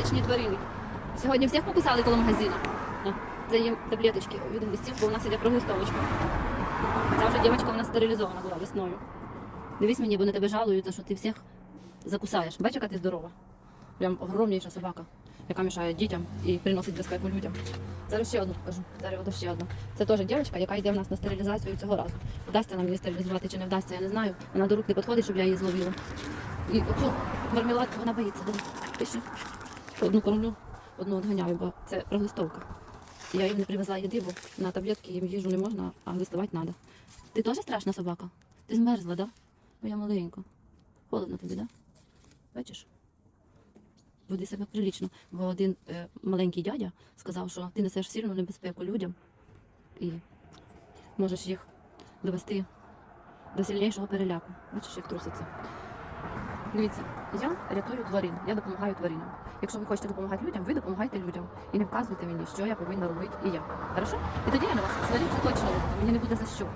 небезпечні тварини. Сьогодні всіх покусали коло магазину. На, Це їм таблеточки від глистів, бо у нас іде проглистовочка. Ця вже дівчинка у нас стерилізована була весною. Дивись мені, бо на тебе жалуються, що ти всіх закусаєш. Бачиш, яка ти здорова. Прям огромніша собака, яка мішає дітям і приносить безпеку людям. Зараз ще одну покажу. Зараз ще одну. Це теж дівчинка, яка йде в нас на стерилізацію цього разу. Вдасться нам її стерилізувати чи не вдасться, я не знаю. Вона до рук не підходить, щоб я її зловила. І оцю мармеладку вона боїться. Пише. Одну кормлю, одну відганяю, бо це проглистовка. Я їм не привезла їди, бо на таблетки їм їжу не можна, а глистувати треба. Ти теж страшна собака? Ти змерзла, да? Моя маленька. Холодно тобі, да? Бачиш? Веди себе прилічно. Бо один е, маленький дядя сказав, що ти несеш сильну небезпеку людям і можеш їх довести до сильнішого переляку. Бачиш, як труситься. Дивіться, я рятую тварин, я допомагаю тваринам. Якщо ви хочете допомагати людям, ви допомагайте людям. І не вказуйте мені, що я повинна робити і як. Хорошо? І тоді я на вас сваритися точно мені не буде за що.